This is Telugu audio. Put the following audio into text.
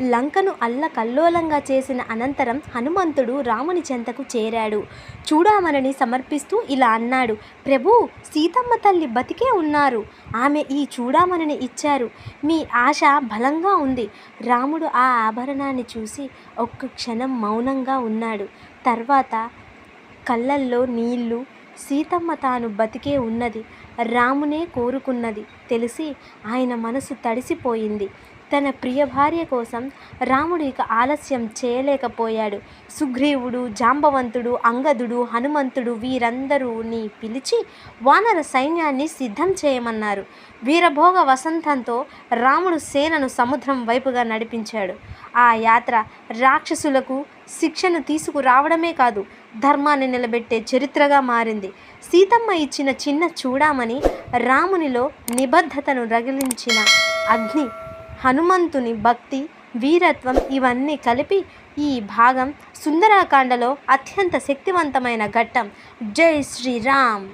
లంకను అల్లకల్లోలంగా చేసిన అనంతరం హనుమంతుడు రాముని చెంతకు చేరాడు. చూడామణిని సమర్పిస్తూ ఇలా అన్నాడు ప్రభు సీతమ్మ తల్లి బతికే ఉన్నారు. ఆమె ఈ చూడామణిని ఇచ్చారు. మీ ఆశ బలంగా ఉంది. రాముడు ఆ ఆభరణాన్ని చూసి ఒక్క క్షణం మౌనంగా ఉన్నాడు. తర్వాత కళ్ళల్లో నీళ్ళు సీతమ్మ తాను బతికే ఉన్నది. రామునే కోరుకున్నది. తెలిసి ఆయన మనసు తడిసిపోయింది. తన ప్రియ భార్య కోసం రాముడు ఇక ఆలస్యం చేయలేకపోయాడు. సుగ్రీవుడు జాంబవంతుడు అంగదుడు హనుమంతుడు వీరందరూని పిలిచి వానర సైన్యాన్ని సిద్ధం చేయమన్నారు. వీరభోగ వసంతంతో రాముడు సేనను సముద్రం వైపుగా నడిపించాడు. ఆ యాత్ర రాక్షసులకు శిక్షను తీసుకురావడమే కాదు ధర్మాన్ని నిలబెట్టే చరిత్రగా మారింది. సీతమ్మ ఇచ్చిన చిన్న చూడామని రామునిలో నిబద్ధతను రగిలించిన అగ్ని హనుమంతుని భక్తి వీరత్వం ఇవన్నీ కలిపి ఈ భాగం సుందరాకాండలో అత్యంత శక్తివంతమైన ఘట్టం. జై శ్రీరామ్!